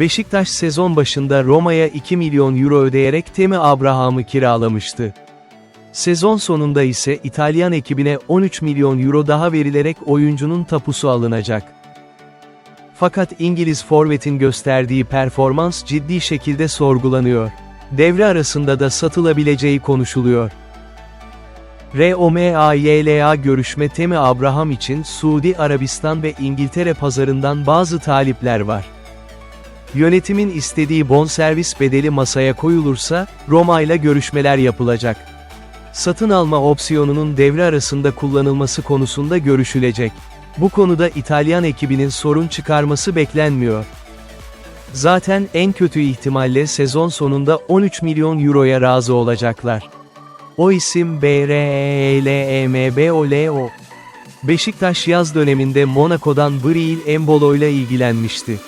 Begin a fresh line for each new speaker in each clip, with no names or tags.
Beşiktaş sezon başında Roma'ya 2 milyon euro ödeyerek Temi Abraham'ı kiralamıştı. Sezon sonunda ise İtalyan ekibine 13 milyon euro daha verilerek oyuncunun tapusu alınacak. Fakat İngiliz forvetin gösterdiği performans ciddi şekilde sorgulanıyor. Devre arasında da satılabileceği konuşuluyor. ROMAYLA görüşme Temi Abraham için Suudi Arabistan ve İngiltere pazarından bazı talipler var. Yönetimin istediği bonservis bedeli masaya koyulursa, Roma ile görüşmeler yapılacak. Satın alma opsiyonunun devre arasında kullanılması konusunda görüşülecek. Bu konuda İtalyan ekibinin sorun çıkarması beklenmiyor. Zaten en kötü ihtimalle sezon sonunda 13 milyon euroya razı olacaklar. O isim BRELEMBOLO. Beşiktaş yaz döneminde Monaco'dan Bril Embolo ile ilgilenmişti.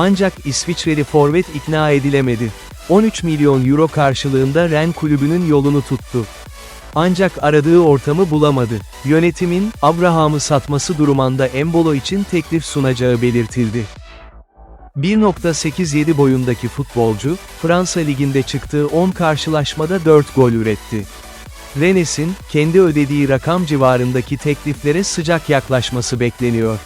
Ancak İsviçreli forvet ikna edilemedi. 13 milyon euro karşılığında Ren kulübünün yolunu tuttu. Ancak aradığı ortamı bulamadı. Yönetimin, Abraham'ı satması durumanda Embolo için teklif sunacağı belirtildi. 1.87 boyundaki futbolcu, Fransa Ligi'nde çıktığı 10 karşılaşmada 4 gol üretti. Rennes'in, kendi ödediği rakam civarındaki tekliflere sıcak yaklaşması bekleniyor.